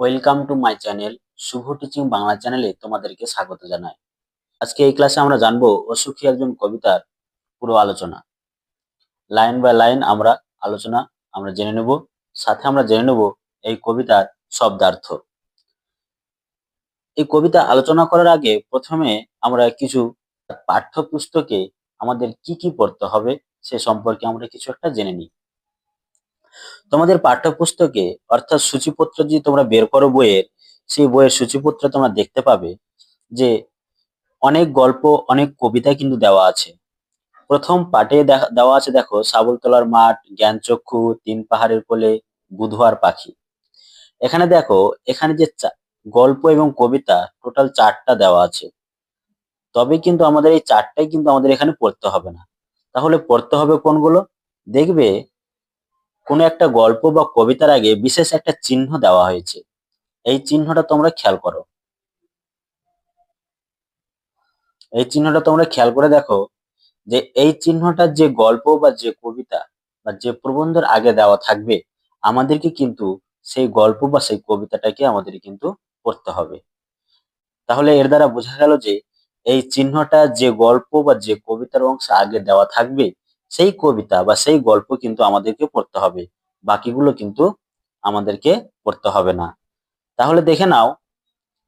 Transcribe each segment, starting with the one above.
Welcome to my channel Shubho teaching Bangla চ্যানেলে তোমাদেরকে স্বাগত জানাই। আজকে এই ক্লাসে আমরা জানব অসুখী একজন কবিতার পুরো আলোচনা। লাইন বাই লাইন আমরা আলোচনা আমরা জেনে নেব, সাথে আমরা জেনে নেব এই কবিতার শব্দার্থ। এই কবিতা আলোচনা করার আগে প্রথমে আমরা কিছু পাঠ্যপুস্তকে আমাদের কি কি পড়তে হবে সে সম্পর্কে আমরা কিছু একটা জেনে নিই। তোমাদের পাঠ্যপুস্তকে অর্থাৎ সূচিপত্র যদি তোমরা বের করো বইয়ের, সেই বইয়ের সূচিপত্র তোমরা দেখতে পাবে যে অনেক গল্প, অনেক কবিতা কিন্তু দেওয়া আছে। প্রথম দেখা- দেওয়া আছে দেখো সাবলতলার মাঠ, জ্ঞানচক্ষু, তিন পাহাড়ের কোলে, বুধবার পাখি। এখানে দেখো, এখানে যে গল্প এবং কবিতা টোটাল চারটা দেওয়া আছে। তবে কিন্তু আমাদের এই চারটাই কিন্তু আমাদের এখানে পড়তে হবে না। তাহলে পড়তে হবে কোনগুলো? দেখবে কোনো একটা গল্প বা কবিতার আগে বিশেষ একটা চিহ্ন দেওয়া হয়েছে। এই চিহ্নটা তোমরা খেয়াল করো। এই চিহ্নটা তোমরা খেয়াল করে দেখো যে এই চিহ্নটা যে গল্প বা যে কবিতা বা যে প্রবন্ধের আগে দেওয়া থাকবে, আমাদেরকে কিন্তু সেই গল্প বা সেই কবিতাটাকে আমাদের কিন্তু পড়তে হবে। তাহলে এর দ্বারা বোঝা গেল যে এই চিহ্নটা যে গল্প বা যে কবিতার অংশ আগে দেওয়া থাকবে সেই কবিতা বা সেই গল্প কিন্তু আমাদেরকে পড়তে হবে। বাকিগুলো কিন্তু আমাদেরকে পড়তে হবে না। তাহলে দেখে নাও,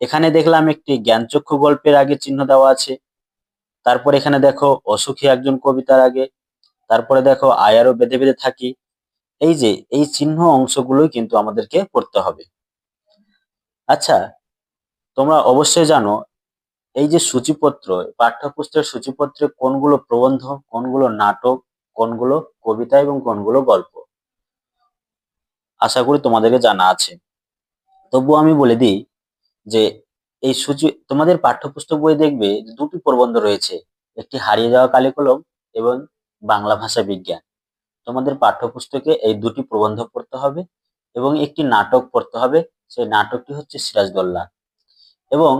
এখানে দেখলাম একটি জ্ঞানচক্ষু গল্পের আগে চিহ্ন দেওয়া আছে। তারপর এখানে দেখো, অসুখী একজন কবিতার আগে। তারপরে দেখো আয়ারও বেঁধে বেঁধে থাকি। এই যে, এই চিহ্ন অংশগুলোই কিন্তু আমাদেরকে পড়তে হবে। আচ্ছা তোমরা অবশ্যই জানো, এই যে সূচিপত্র, পাঠ্যপুস্তকের সূচিপত্রে কোনগুলো প্রবন্ধ, কোনগুলো নাটক কোনগুলো কবিতা এবং কোনগুলো গল্প? আশা করি তোমাদেরকে জানা আছে। তবুও আমি বলে দিই যে এই সূচি, তোমাদের পাঠ্যপুস্তক বই দেখবে দুটি প্রবন্ধ রয়েছে। একটি হারিয়ে যাওয়া কালিকলম এবং বাংলা ভাষা বিজ্ঞান। তোমাদের পাঠ্যপুস্তকে এই দুটি প্রবন্ধ পড়তে হবে এবং একটি নাটক পড়তে হবে। সেই নাটকটি হচ্ছে সিরাজদোল্লা এবং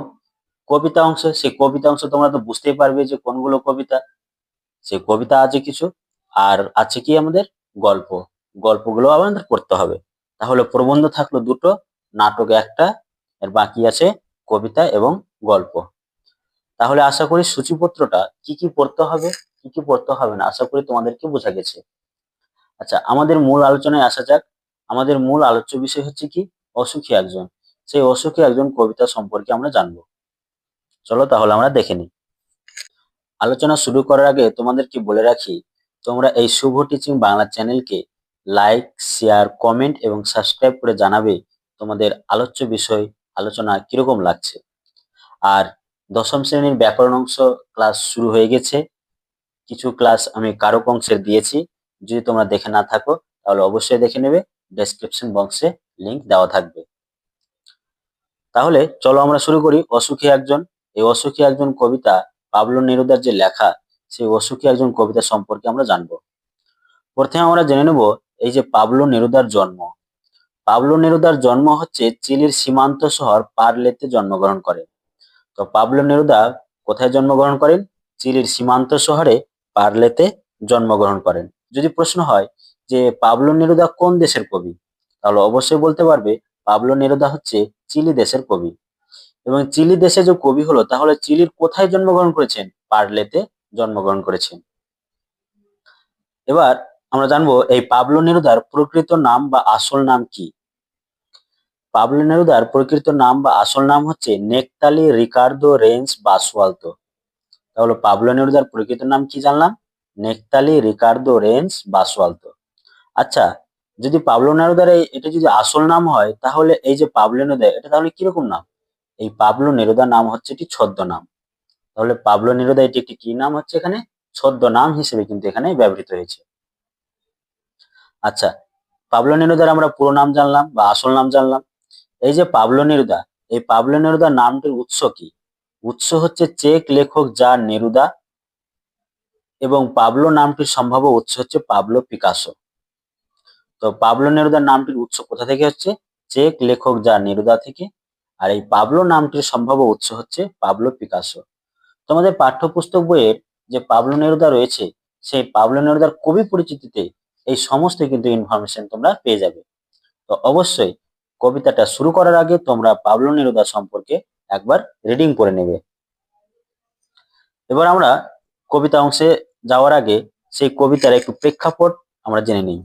কবিতা অংশ, সেই কবিতা অংশ তোমরা তো বুঝতেই পারবে যে কোনগুলো কবিতা। সেই কবিতা আছে কিছু। আর আছে কি আমাদের? গল্প। গল্পগুলো আমাদের পড়তে হবে। তাহলে প্রবন্ধ থাকল দুটো, নাটক একটা, এর বাকি আছে কবিতা এবং গল্প। তাহলে আশা করি সূচিপত্রটা কি কি পড়তে হবে, কি কি পড়তে হবে না, আশা করি তোমাদেরকে বোঝা গেছে। আচ্ছা আমাদের মূল আলোচনায় আসা যাক। আমাদের মূল আলোচ্য বিষয় হচ্ছে কি? অসুখী একজন। সেই অসুখী একজন কবিতা সম্পর্কে আমরা জানব। চলো তাহলে আমরা দেখে নিই। আলোচনা শুরু করার আগে তোমাদেরকে বলে রাখি তোমরা এই শুভ টিচিং বাংলা চ্যানেলকে লাইক শেয়ার কমেন্ট এবং সাবস্ক্রাইব করে জানাবে তোমাদের আলোচ্য বিষয় আলোচনা কীরকম লাগছে। আর দশম শ্রেণির ব্যাকরণ অংশ ক্লাস শুরু হয়ে গেছে। কিছু ক্লাস আমি কারক অংশের দিয়েছি। যদি তোমরা দেখে না থাকো, তাহলে অবশ্যই দেখে নেবে। ডেসক্রিপশন বক্সে লিংক দেওয়া থাকবে। তাহলে চলো আমরা শুরু করি। অসুখী একজন। এই অসুখী একজন কবিতা পাবলো নেরুদার যে লেখা সেই অসুখী একজন কবিতা সম্পর্কে আমরা জানব। প্রথমে আমরা জেনে নেব এই যে পাবলো নেরুদার জন্ম। পাবলো নেরুদার জন্ম হচ্ছে চিলির সীমান্ত শহর পারলেতে জন্মগ্রহণ করেন তো পাবলো নেরুদা কোথায় জন্মগ্রহণ করেন? চিলির সীমান্ত শহরে পারলেতে জন্মগ্রহণ করেন। যদি প্রশ্ন হয় যে পাবলো নেরুদা কোন দেশের কবি? তাহলে অবশ্যই বলতে পারবে পাবলো নেরুদা হচ্ছে চিলি দেশের কবি। এবং চিলি দেশে যে কবি হলো, তাহলে চিলির কোথায় জন্মগ্রহণ করেছেন? পারলেতে জন্মগ্রহণ করেছেন এবার আমরা জানব এই পাবলো নেরুদার প্রকৃত নাম বা আসল নাম কি? পাবলো নেরুদার প্রকৃত নাম বা আসল নাম হচ্ছে নেকতালি রিকার্দো রেঞ্জ বাসওয়ালতো। তাহলে পাবলো নেরুদার প্রকৃত নাম কি জানলাম? নেকতালি রিকার্দো রেঞ্জ বাসওয়ালতো। আচ্ছা যদি পাবলো নেরুদার এটা যদি আসল নাম হয়, তাহলে এই যে পাবলো নেরুদা, এটা তাহলে কীরকম নাম? এই পাবলো নেরুদার নাম হচ্ছে একটি ছদ্ম নাম তাহলে পাবলো নেরুদা এটি একটি কি নাম হচ্ছে এখানে? ছদ্ম নাম হিসেবে কিন্তু এখানে ব্যবহৃত হয়েছে। আচ্ছা পাবলো নেরুদার আমরা পুরো নাম জানলাম বা আসল নাম জানলাম। এই যে পাবলো নেরুদা এই পাবলো নেরুদা নামটির উৎস কি? উৎস হচ্ছে চেক লেখক যা নেরুদা এবং পাবলো নামটির সম্ভাব্য উৎস হচ্ছে পাবলো পিকাসো। তো পাবলো নেরুদার নামটির উৎস কোথা থেকে হচ্ছে? চেক লেখক যা নেরুদা থেকে। আর এই পাবলো নামটির সম্ভাব্য উৎস হচ্ছে পাবলো পিকাসো। তোমাদের পাঠ্যপুস্তক বইয়ের যে পাবলো নেরুদা রয়েছে, সেই পাবলো নেরুদার কবি পরিচিতিতে এই সমস্ত কিন্তু ইনফরমেশন তোমরা পেয়ে যাবে। তো অবশ্যই কবিতাটা শুরু করার আগে তোমরা পাবলো নেরুদা সম্পর্কে একবার রিডিং করে নেবে। এবার আমরা কবিতা অংশে যাওয়ার আগে সেই কবিতার একটু প্রেক্ষাপট আমরা জেনে নিই।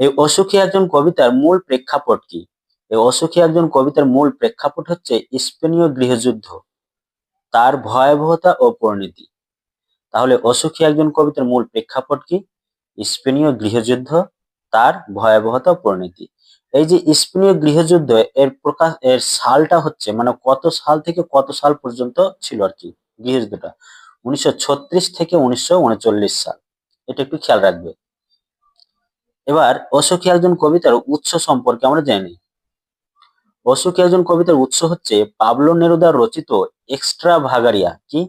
এই অসুখী একজন কবিতার মূল প্রেক্ষাপট কি? এই অসুখী একজন কবিতার মূল প্রেক্ষাপট হচ্ছে স্পেনীয় গৃহযুদ্ধ। তার ভয়াবহতা ও পরিণতি। তাহলে অসুখী একজন কবিতার মূল প্রেক্ষাপট কি? স্পেনীয় গৃহযুদ্ধ, তার ভয়াবহতা পরিণতি। এই যে স্পেনীয় গৃহযুদ্ধ, এর প্রকাশ, এর সালটা হচ্ছে মানে কত সাল থেকে কত সাল পর্যন্ত ছিল আর কি গৃহযুদ্ধটা? উনিশশো ছত্রিশ থেকে উনিশশো উনচল্লিশ সাল। এটা একটু খেয়াল রাখবে। এবার অসুখী একজন কবিতার উৎস সম্পর্কে আমরা জেনে অসুখী একজন কবিতার উৎস হচ্ছে পাবলো নেরুদার রচিত এক্সট্রা ভাগারিয়া। কি?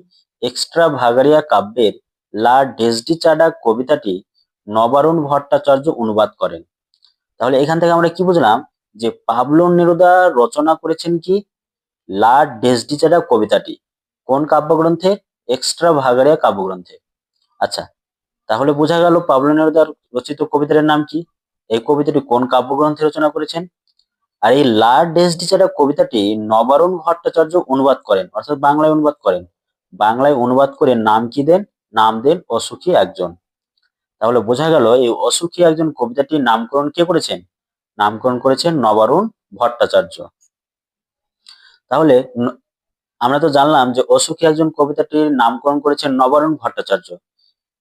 এক্সট্রা ভাগারিয়া কাব্যের লা ডেসডি চাডা কবিতাটি নবারুণ ভট্টাচার্য অনুবাদ করেন। তাহলে এখান থেকে আমরা কি বুঝলাম? যে পাবলো নেরুদা রচনা করেছেন কি? লা ডেসডি চাডা কবিতাটি। কোন কাব্যগ্রন্থে? এক্সট্রা ভাগারিয়া কাব্যগ্রন্থে। আচ্ছা তাহলে বোঝা গেল পাবলো নেরুদার রচিত কবিতার নাম কি? এই কবিতাটি কোন কাব্যগ্রন্থে রচনা করেছেন? আর এই লা ডেসডি চাডা কবিতাটি নবারুণ ভট্টাচার্য অনুবাদ করেন, অর্থাৎ বাংলায় অনুবাদ করেন। বাংলায় অনুবাদ করে নাম কি দেন? নাম দেন অসুখী একজন। তাহলে বোঝা গেল এই অসুখী একজন কবিতাটির নামকরণ কে করেছেন? নামকরণ করেছেন নবারুণ ভট্টাচার্য। তাহলে আমরা তো জানলাম যে অসুখী একজন কবিতাটির নামকরণ করেছেন নবারুণ ভট্টাচার্য।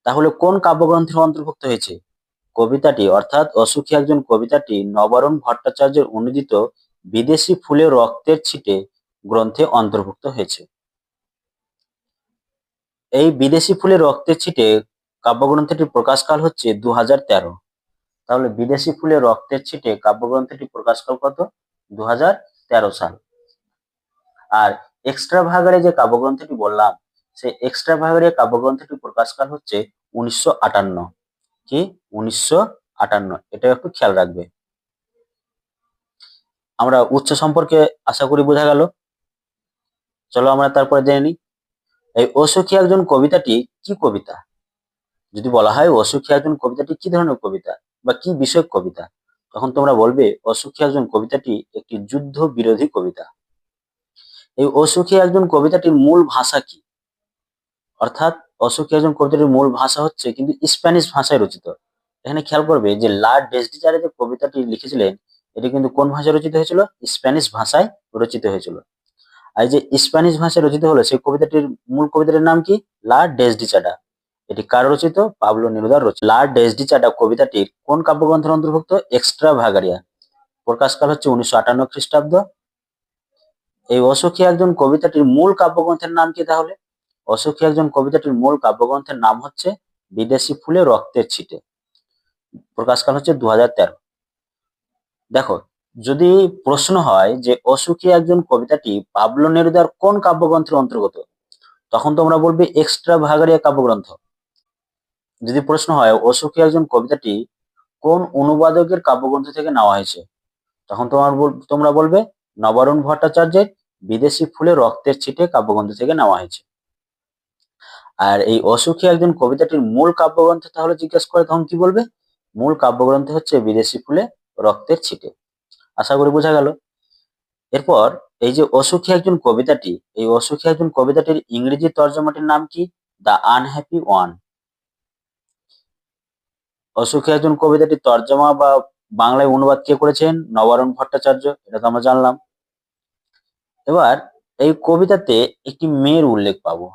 তাহলে কোন কাব্যগ্রন্থের অন্তর্ভুক্ত হয়েছে? কবিতাটি, অর্থাৎ অসুখী একজন কবিতাটি নবরণ ভট্টাচার্যের অনুদিত বিদেশি ফুলে রক্তের ছিটে গ্রন্থে অন্তর্ভুক্ত হয়েছে। এই বিদেশি ফুলে রক্তের ছিটে কাব্যগ্রন্থটির প্রকাশকাল হচ্ছে দু হাজার তেরো। তাহলে বিদেশি ফুলে রক্তের ছিটে কাব্যগ্রন্থটি প্রকাশকাল কত? দু হাজার তেরো সাল। আর এক্সট্রা ভাগারে যে কাব্যগ্রন্থটি বললাম, সেই এক্সট্রা ভাগারে কাব্যগ্রন্থটি প্রকাশকাল হচ্ছে উনিশশো আটান্ন। কি? উনিশশো আটান্ন। এটা একটু খেয়াল রাখবে। আমরা সম্পর্কে আশা করি বোঝা গেল। চলো আমরা তারপরে জেনে নিই। এই অসুখী একজন কবিতাটি কি কবিতা? যদি বলা হয় অসুখী একজন কবিতাটি কি ধরনের কবিতা বা কি বিষয়ক কবিতা? তখন তোমরা বলবে অসুখী একজন কবিতাটি একটি যুদ্ধ বিরোধী কবিতা। এই অসুখী একজন কবিতাটির মূল ভাষা কি? অর্থাৎ অসুখী একজন কবিতাটির মূল ভাষা হচ্ছে কিন্তু স্প্যানিশ ভাষায় রচিত। এখানে খেয়াল করবে যে লা ডেসডিজারে যে কবিতাটি লিখেছিলেন, এটি কিন্তু কোন ভাষায় রচিত হয়েছিল? স্প্যানিশ ভাষায় রচিত হয়েছিল। আর যে স্প্যানিশ ভাষায় রচিত হলো, সেই কবিতাটির মূল কবিতাটির নাম কি? লা ডেসডিচাডা এটি কার রচিত? পাবলো নেরুদার রচিত। লা ডেসডিচাডা কবিতাটির কোন কাব্যগ্রন্থের অন্তর্ভুক্ত? এক্সট্রা ভাগারিয়া প্রকাশকাল হচ্ছে উনিশশো আটান্ন খ্রিস্টাব্দ। এই অসুখী একজন কবিতাটির মূল কাব্যগ্রন্থের নাম কি তাহলে? অসুখী একজন কবিতাটির মূল কাব্যগ্রন্থের নাম হচ্ছে বিদেশি ফুলে রক্তের ছিটে। প্রকাশকাল হচ্ছে দুহাজার তেরো। দেখো, যদি প্রশ্ন হয় যে অসুখী একজন কবিতাটি পাবলো নেরুদার কোন কাব্যগ্রন্থের অন্তর্গত, তখন তোমরা বলবে এক্সট্রা ভাগারিয়া কাব্যগ্রন্থ। যদি প্রশ্ন হয় অসুখী একজন কবিতাটি কোন অনুবাদকের কাব্যগ্রন্থ থেকে নেওয়া হয়েছে, তখন তোমার তোমরা বলবে নবারুণ ভট্টাচার্যের বিদেশি ফুলে রক্তের ছিটে কাব্যগ্রন্থ থেকে নেওয়া হয়েছে। আর এই অসুখী একজন কবিতাটির মূল কাব্যগ্রন্থ তাহলে জিজ্ঞেস করে তখন কি বলবে? মূল কাব্যগ্রন্থ হচ্ছে বিদেশি ফুলে রক্তের ছিটে। আশা করি বোঝা গেল। এরপর এই যে অসুখী একজন কবিতাটি, এই অসুখী একজন কবিতাটির ইংরেজি তর্জমাটির নাম কি? The unhappy one. অসুখী একজন কবিতাটির তর্জমা বা বাংলায় অনুবাদ কে করেছেন? নবারুণ ভট্টাচার্য, এটা তো আমরা জানলাম। এবার এই কবিতাতে একটি মেয়ের উল্লেখ পাবো।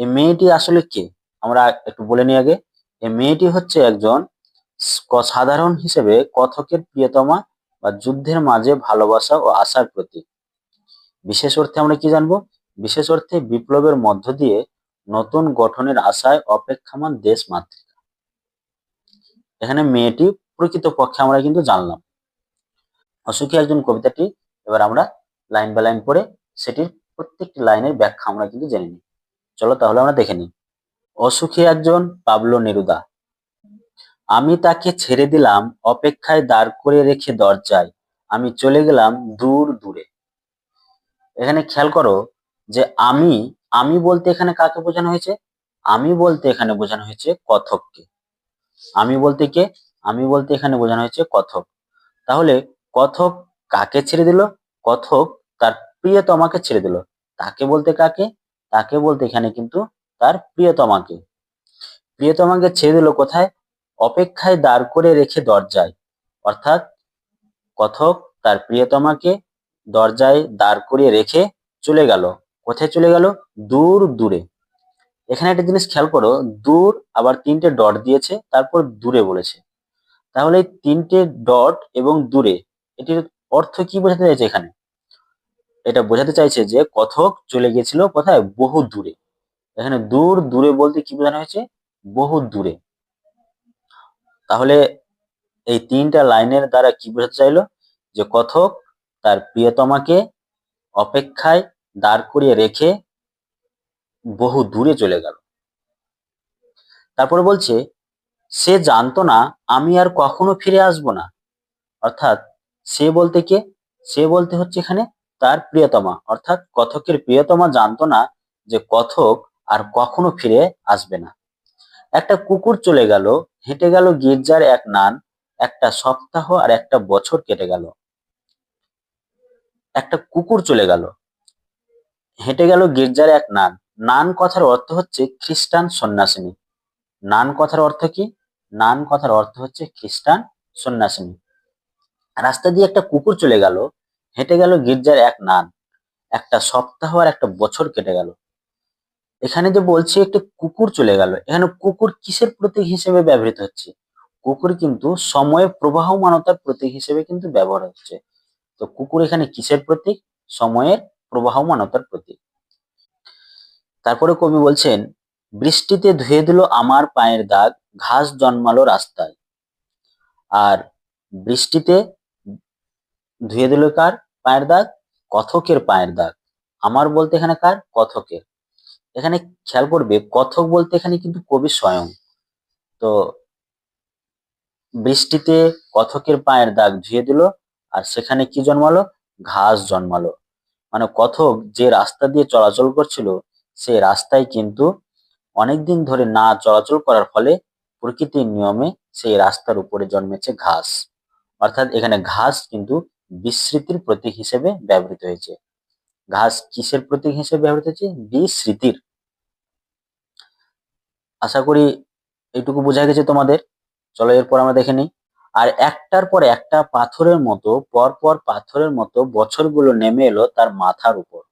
এই মেয়েটি আসলে কে? আমরা একটু বলে নিই আগে। এই মেয়েটি হচ্ছে একজন সাধারণ হিসেবে কথকের প্রিয়তমা বা যুদ্ধের মাঝে ভালোবাসা ও আশার প্রতীক। বিশেষ অর্থে আমরা কি জানব? বিশেষ অর্থে বিপ্লবের মধ্য দিয়ে নতুন গঠনের আশায় অপেক্ষামান দেশ মাতৃকা। এখানে মেয়েটি প্রকৃত পক্ষে আমরা কিন্তু জানলাম। অসুখী একজন কবিতাটি, এবার আমরা লাইন বাই লাইন পড়ে সেটির প্রত্যেকটি লাইনের ব্যাখ্যা আমরা কিন্তু জেনে নিই। চলো তাহলে আমরা দেখে নিই। অসুখী একজন পাবলো নেরুদা। আমি তাকে ছেড়ে দিলাম, অপেক্ষায় দাঁড় করে রেখে দরজায়। আমি চলে গেলাম দূর দূরে। এখানে খেয়াল করো যে আমি আমি বলতে এখানে কাকে বোঝানো হয়েছে? আমি বলতে এখানে বোঝানো হয়েছে কথককে। আমি বলতে কে? আমি বলতে এখানে বোঝানো হয়েছে কথক। তাহলে কথক কাকে ছেড়ে দিল? কথক তার প্রিয়তমাকে ছেড়ে দিল। তাকে বলতে কাকে? তাকে বলতে এখানে কিন্তু তার প্রিয়তমাকে। প্রিয়তমাকে ছেড়ে দিল কোথায়? অপেক্ষায় দাঁড় করে রেখে দরজায়। অর্থাৎ কথক তার প্রিয়তমাকে দরজায় দাঁড় করিয়ে রেখে চলে গেল। কোথায় চলে গেল? দূর দূরে। এখানে একটা জিনিস খেয়াল করো, দূর আবার তিনটে ডট দিয়েছে, তারপর দূরে বলেছে। তাহলে তিনটে ডট এবং দূরে, এটির অর্থ কি বোঝাতে চাইছে এখানে? এটা বোঝাতে চাইছে যে কথক চলে গেছিল কোথায়? বহু দূরে। এখানে দূর, দূরে বলতে কি বোঝানো হয়েছে? বহু দূরে। তাহলে এই তিনটা লাইনের দ্বারা কি বোঝাতে চাইলো? যে কথক তার প্রিয়তমাকে অপেক্ষায় দাঁড় করিয়ে রেখে বহু দূরে চলে গেল। তারপরে বলছে, সে জানতো না আমি আর কখনো ফিরে আসব না। অর্থাৎ সে বলতে কে? সে বলতে হচ্ছে এখানে তার প্রিয়তমা। অর্থাৎ কথকের প্রিয়তমা জানতো না যে কথক আর কখনো ফিরে আসবে না। একটা কুকুর চলে গেল, হেঁটে গেল গির্জার এক নান, একটা সপ্তাহ আর একটা বছর কেটে গেল। একটা কুকুর চলে গেল, হেঁটে গেল গির্জার এক নান। নান কথার অর্থ হচ্ছে খ্রিস্টান সন্ন্যাসিনী। নান কথার অর্থ কি? নান কথার অর্থ হচ্ছে খ্রিস্টান সন্ন্যাসিনী। রাস্তা দিয়ে একটা কুকুর চলে গেল হেঁটে গেল গির্জার এক নান। একটা সপ্তাহ আর একটা বছর কেটে গেল। এখানে যে বলছি, একটা কুকুর চলে গেল। এখানে কুকুর কিসের প্রতীক হিসেবে ব্যবহৃত হচ্ছে? কুকুর কিন্তু সময়ের প্রবাহমানতার প্রতীক হিসেবে কিন্তু ব্যবহার হচ্ছে। তো কুকুর এখানে কিসের প্রতীক? সময়ের প্রবাহমানতার প্রতীক। তারপরে কবি বলছেন, বৃষ্টিতে ধুয়ে দিল আমার পায়ের দাগ, ঘাস জন্মালো রাস্তায়। আর বৃষ্টিতে ধুয়ে দিল কার? পায়ের দাগ? কথকের পায়ের দাগ। আমার বলতে এখানে কার? কথকের। এখানে খেয়াল করবে, কথক বলতে এখানে কিন্তু কবি স্বয়ং। তো বৃষ্টিতে কথকের পায়ের দাগ ধুয়ে দিল, আর সেখানে কি জন্মালো? ঘাস জন্মালো। মানে কথক যে রাস্তা দিয়ে চলাচল করছিল, সেই রাস্তায় কিন্তু অনেকদিন ধরে না চলাচল করার ফলে প্রকৃতির নিয়মে সেই রাস্তার উপরে জন্মেছে ঘাস। অর্থাৎ এখানে ঘাস কিন্তু বিস্মৃতির প্রতীক হিসেবে ব্যবহৃত হয়েছে। ঘাস কিসের প্রতীক হিসেবে ব্যবহৃত হয়েছে? বিস্মৃতির। আশা করি এইটুকু বোঝা গেছে তোমাদের। চলো এরপর আমরা দেখে নিই। আর একটার পর একটা পাথরের মতো, পর পর পাথরের মতো বছরগুলো নেমে এলো তার মাথার উপর।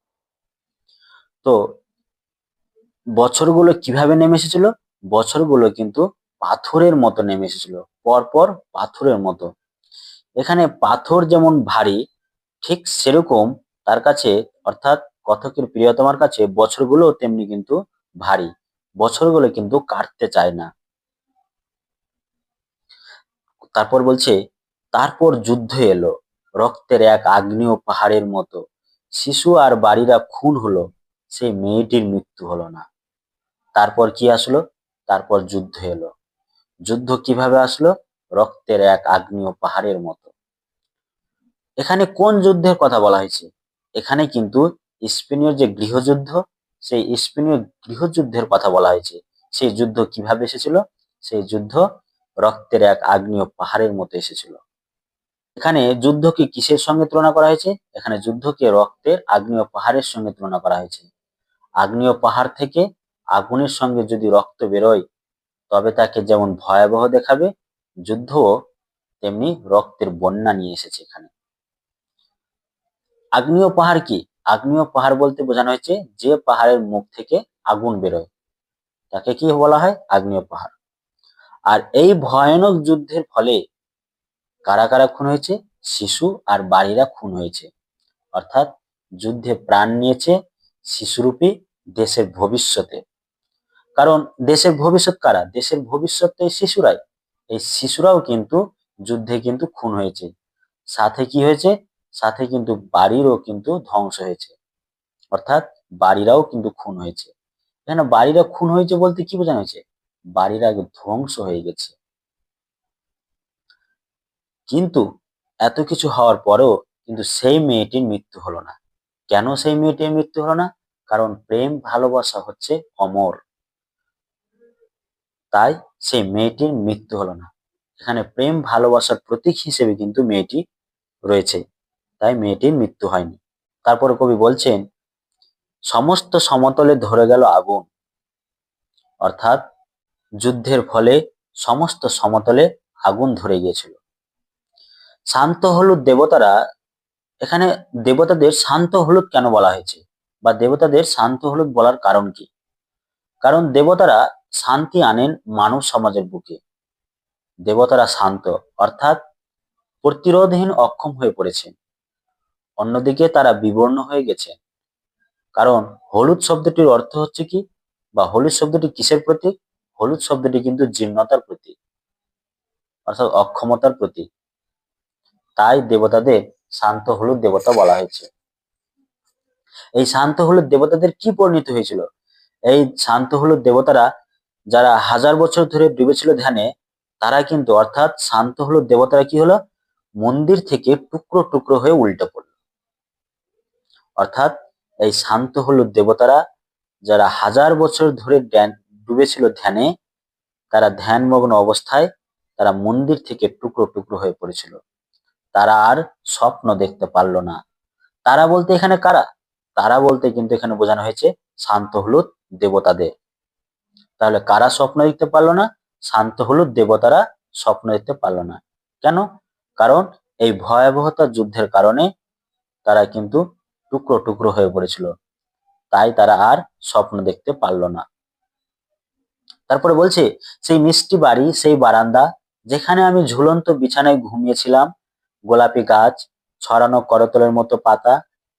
তো বছরগুলো কীভাবে নেমে এসেছিল? বছরগুলো কিন্তু পাথরের মতো নেমে এসেছিল। পরপর পাথরের মতো। এখানে পাথর যেমন ভারী, ঠিক সেরকম তার কাছে, অর্থাৎ কথকের প্রিয়তমার কাছে বছরগুলো তেমনি কিন্তু ভারী। বছরগুলো কিন্তু কাটতে চায় না। তারপর বলছে, তারপর যুদ্ধ এলো, রক্তের এক আগ্নেয় পাহাড়ের মতো। শিশু আর বাড়িরা খুন হলো, সেই মেয়েটির মৃত্যু হলো না। তারপর কি আসলো? তারপর যুদ্ধ এলো। যুদ্ধ কীভাবে আসলো? রক্তের এক আগ্নেয় পাহাড়ের মতো। এখানে কোন যুদ্ধের কথা বলা হয়েছে? এখানে কিন্তু স্পেনীয় যে গৃহযুদ্ধ, সেই স্পেনীয় গৃহযুদ্ধের কথা বলা হয়েছে। সেই যুদ্ধ কীভাবে এসেছিল? সেই যুদ্ধ রক্তের এক আগ্নেয় পাহাড়ের মতো এসেছিল। এখানে যুদ্ধকে কিসের সঙ্গে তুলনা করা হয়েছে? এখানে যুদ্ধকে রক্তের আগ্নেয় পাহাড়ের সঙ্গে তুলনা করা হয়েছে। আগ্নেয় পাহাড় থেকে আগুনের সঙ্গে যদি রক্ত বেরোয়, তবে তাকে যেমন ভয়াবহ দেখাবে যুদ্ধও তেমনি রক্তের বন্যা নিয়ে এসেছে এখানে। আগ্নেয় পাহাড় কি? আগ্নেয় পাহাড় বলতে বোঝানো হয়েছে যে পাহাড়ের মুখ থেকে আগুন বেরোয়। তাকে কি বলা হয়? আগ্নেয় পাহাড়। আর এই ভয়ানক যুদ্ধের ফলে কারা কারা খুন হয়েছে? শিশু আর বাড়িরা খুন হয়েছে। অর্থাৎ যুদ্ধে প্রাণ নিয়েছে শিশুরূপী দেশের ভবিষ্যতে। কারণ দেশের ভবিষ্যৎ কারা? দেশের ভবিষ্যৎ শিশুরাই। এই শিশুরাও কিন্তু যুদ্ধে কিন্তু খুন হয়েছে। সাথে কি হয়েছে? সাথে কিন্তু বাড়িরও কিন্তু ধ্বংস হয়েছে। অর্থাৎ বাড়িরাও কিন্তু খুন হয়েছে। এখানে বাড়িরা খুন হয়েছে বলতে কি বোঝানো হয়েছে? বাড়ির ধ্বংস হয়ে গেছে। কিন্তু এত কিছু হওয়ার পরেও কিন্তু সেই মেয়েটির মৃত্যু হলো না। কেন সেই মেয়েটির মৃত্যু হলো না? কারণ প্রেম ভালোবাসা হচ্ছে অমর। তাই সেই মেয়েটির মৃত্যু হলো না। এখানে প্রেম ভালোবাসার প্রতীক হিসেবে কিন্তু মেয়েটি রয়েছে। তাই মেয়েটির মৃত্যু হয়নি। তারপরে কবি বলছেন, সমস্ত সমতলে ধরে গেল আগুন। অর্থাৎ যুদ্ধের ফলে সমস্ত সমতলে আগুন ধরে গিয়েছিল। শান্ত হলুদ দেবতারা, এখানে দেবতাদের শান্ত হলুদ কেন বলা হয়েছে? বা দেবতাদের শান্ত হলুদ বলার কারণ কি? কারণ দেবতারা শান্তি আনেন মানব সমাজের বুকে। দেবতারা শান্ত, অর্থাৎ প্রতিরোধহীন অক্ষম হয়ে পড়েছেন। অন্যদিকে তারা বিবর্ণ হয়ে গেছে কারণ হলুদ শব্দটির অর্থ হচ্ছে কি? বা হলুদ শব্দটি কিসের প্রতীক? হলুদ শব্দটি কিন্তু জীর্ণতার প্রতীক, অর্থাৎ অক্ষমতার প্রতীক। তাই দেবতাদের শান্ত হলুদ দেবতা বলা হয়েছে। এই শান্ত হলুদ দেবতাদের কি পরিণত হয়েছিল? এই শান্ত হলুদ দেবতারা যারা হাজার বছর ধরে ডুবেছিল ধ্যানে, তারা কিন্তু অর্থাৎ শান্ত হলুদ দেবতারা কি হলো? মন্দির থেকে টুকরো টুকরো হয়ে উল্টে পড়ল। অর্থাৎ এই শান্ত হলুদ দেবতারা যারা হাজার বছর ধরে ডুবেছিল ধ্যানে, তারা ধ্যানমগ্ন অবস্থায় তারা মন্দির থেকে টুকরো টুকরো হয়ে পড়েছিল। তারা আর স্বপ্ন দেখতে পারল না। তারা বলতে এখানে কারা? তারা বলতে কিন্তু এখানে বোঝানো হয়েছে শান্ত হলুদ দেবতাদের। তাহলে কারা স্বপ্ন দেখতে পারল না? শান্ত হলুদ দেবতারা স্বপ্ন দেখতে পারল না। কেন? কারণ এই ভয়াবহতা যুদ্ধের কারণে তারা কিন্তু টুকরো টুকরো হয়ে পড়েছিল। তাই তারা আর স্বপ্ন দেখতে পারল না। তারপরে বলছে, সেই মিষ্টি বাড়ি, সেই বারান্দা, যেখানে আমি ঝুলন্ত বিছানায় ঘুমিয়েছিলাম, গোলাপি গাছ, ছড়ানো করতলের মতো পাতা,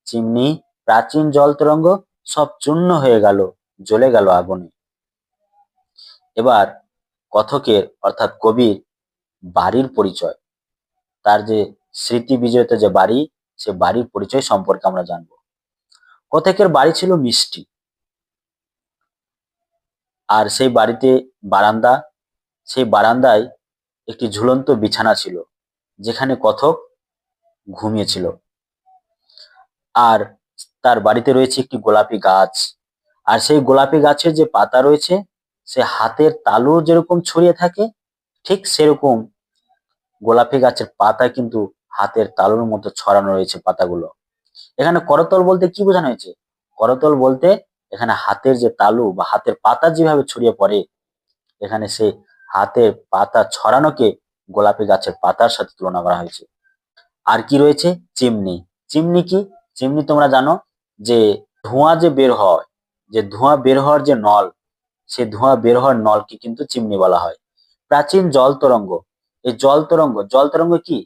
চিমনি, প্রাচীন জল তরঙ্গ সব চূর্ণ হয়ে গেল, জ্বলে গেল আগুনে। এবার কথকের, অর্থাৎ কবির বাড়ির পরিচয়। তার যে স্মৃতি বিজয়িত যে বাড়ি, সে বাড়ির পরিচয় সম্পর্কে আমরা জানব। কথকের বাড়ি ছিল মিষ্টি। আর সেই বাড়িতে বারান্দা, সেই বারান্দায় একটি ঝুলন্ত বিছানা ছিল, যেখানে কথক ঘুমিয়েছিল। আর তার বাড়িতে রয়েছে একটি গোলাপি গাছ। আর সেই গোলাপি গাছের যে পাতা রয়েছে সে হাতের তালু যেরকম ছড়িয়ে থাকে, ঠিক সেরকম গোলাপি গাছের পাতা কিন্তু হাতের তালুর মতো ছড়ানো রয়েছে পাতাগুলো। এখানে করতল বলতে কি বোঝানো হয়েছে? করতল বলতে এখানে হাতের যে তালু বা হাতের পাতা যেভাবে ছড়িয়ে পড়ে, এখানে সে হাতের পাতা ছড়ানোকে গোলাপি গাছের পাতার সাথে তুলনা করা হয়েছে। আর কি রয়েছে? চিমনি। চিমনি কি? চিমনি তোমরা জানো যে ধোঁয়া যে বের হয়, যে ধোঁয়া বের হওয়ার যে নল সে ধোঁয়া বের হওয়ার নলকে কিন্তু চিমনি বলা হয়। প্রাচীন জল তরঙ্গ। এই জল তরঙ্গ জল তরঙ্গ কি?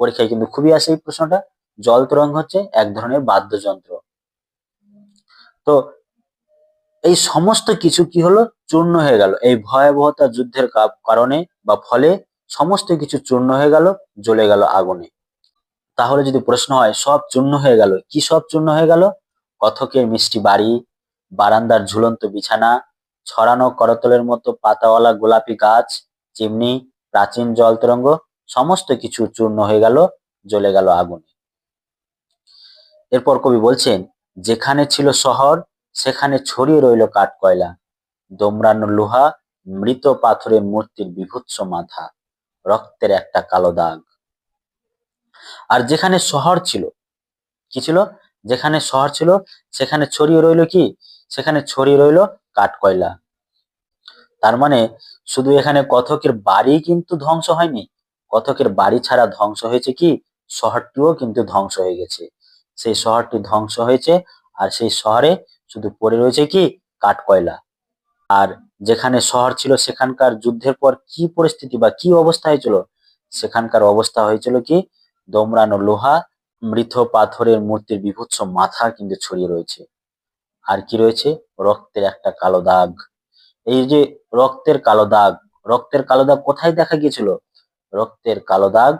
পরীক্ষায় কিন্তু খুবই আসে এই প্রশ্নটা। জল তরঙ্গ হচ্ছে এক ধরনের বাদ্যযন্ত্র। তো এই সমস্ত কিছু কি হলো? চূর্ণ হয়ে গেল। এই ভয়াবহতা যুদ্ধের কারণে বা ফলে সমস্ত কিছু চূর্ণ হয়ে গেল, জ্বলে গেল আগুনে। তাহলে যদি প্রশ্ন হয়, সব চূর্ণ হয়ে গেল। কি সব চূর্ণ হয়ে গেল? কথকের মিষ্টি বাড়ি, বারান্দার ঝুলন্ত বিছানা ছড়ানো করতলের মতো পাতাওয়ালা গোলাপি গাছ, চিমনি, প্রাচীন জল তরঙ্গ সমস্ত কিছু চূর্ণ হয়ে গেল, জ্বলে গেল আগুনে। এরপর কবি বলছেন, যেখানে ছিল শহর, সেখানে ছড়িয়ে রইল কাঠ কয়লা দোমরানো লোহা, মৃত পাথরের মূর্তির বিভৎস মাথা, রক্তের একটা কালো দাগ। আর যেখানে শহর ছিল, কি ছিল? যেখানে শহর ছিল, সেখানে ছড়িয়ে রইল কি? সেখানে ছড়িয়ে রইল কাঠ কয়লা তার মানে শুধু এখানে কথকের বাড়ি কিন্তু ধ্বংস হয়নি, কথকের বাড়ি ছাড়া ধ্বংস হয়েছে কি? শহরটিও কিন্তু ধ্বংস হয়ে গেছে। সেই শহরটি ধ্বংস হয়েছে আর সেই শহরে শুধু পড়ে রয়েছে কি? কাঠ কয়লা আর যেখানে শহর ছিল সেখানকার যুদ্ধের পর কি পরিস্থিতি বা কি অবস্থা হয়েছিল? সেখানকার অবস্থা হয়েছিল কি? দমরানো লোহা, মৃত পাথরের মূর্তির বিভৎস মাথা কিন্তু ছড়িয়ে রয়েছে। আর কি রয়েছে? রক্তের একটা কালো দাগ। এই যে রক্তের কালো দাগ, রক্তের কালো দাগ কোথায় দেখা গিয়েছিল? রক্তের কালো দাগ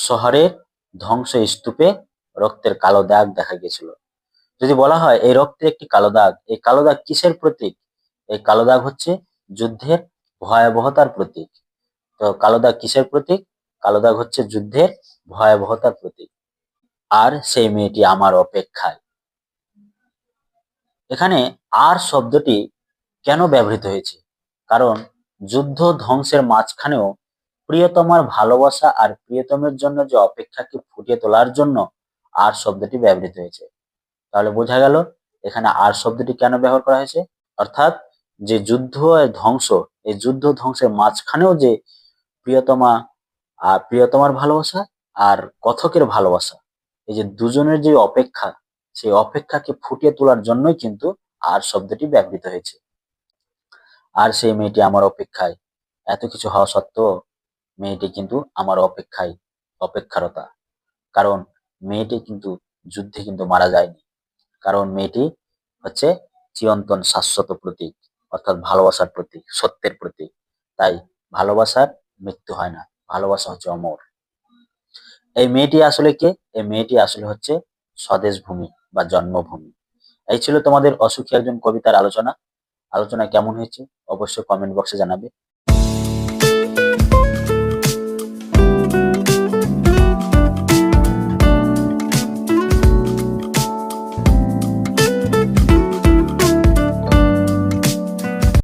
শহরের ধ্বংস স্তূপে রক্তের কালো দাগ দেখা গিয়েছিল। যদি বলা হয় এই রক্তের একটি কালো দাগ, এই কালো দাগ কিসের প্রতীক? এই কালো দাগ হচ্ছে যুদ্ধের ভয়াবহতার প্রতীক। তো কালো দাগ কিসের প্রতীক? কালো দাগ হচ্ছে যুদ্ধের ভয়াবহতার প্রতীক। আর সেই মেয়েটি আমার অপেক্ষায়। এখানে আর শব্দটি কেন ব্যবহৃত হয়েছে? কারণ যুদ্ধ ধ্বংসের মাঝখানেও প্রিয়তমার ভালোবাসা আর প্রিয়তমের জন্য যে অপেক্ষাকে ফুটিয়ে তোলার জন্য আর শব্দটি ব্যবহৃত হয়েছে। তাহলে বোঝা গেল এখানে আর শব্দটি কেন ব্যবহার করা হয়েছে? অর্থাৎ যে যুদ্ধ ধ্বংস, এই যুদ্ধ ধ্বংসের মাঝখানেও যে প্রিয়তমা আর প্রিয়তমার ভালোবাসা আর কথকের ভালোবাসা, এই যে দুজনের যে অপেক্ষা সেই অপেক্ষাকে ফুটিয়ে তোলার জন্যই কিন্তু আর শব্দটি ব্যবহৃত হয়েছে। আর সেই মেয়েটি আমার অপেক্ষায়। এত কিছু হওয়া সত্ত্বেও মেয়েটি কিন্তু আমার অপেক্ষায় অপেক্ষারতা। কারণ মেয়েটি কিন্তু যুদ্ধে কিন্তু মারা যায়নি। কারণ মেয়েটি হচ্ছে চিরন্তন শাশ্বত প্রতীক, অর্থাৎ ভালোবাসার প্রতীক, সত্যের প্রতীক। তাই ভালোবাসার মৃত্যু হয় না, ভালোবাসা হচ্ছে অমর। এই মেয়েটি আসলে কে? এই মেয়েটি আসলে হচ্ছে স্বদেশ ভূমি। বা জন্মভূমি। এই ছিল তোমাদের অসুখী একজন কবিতার আলোচনা। আলোচনা কেমন হয়েছে? অবশ্যই কমেন্ট বক্সে জানাবে।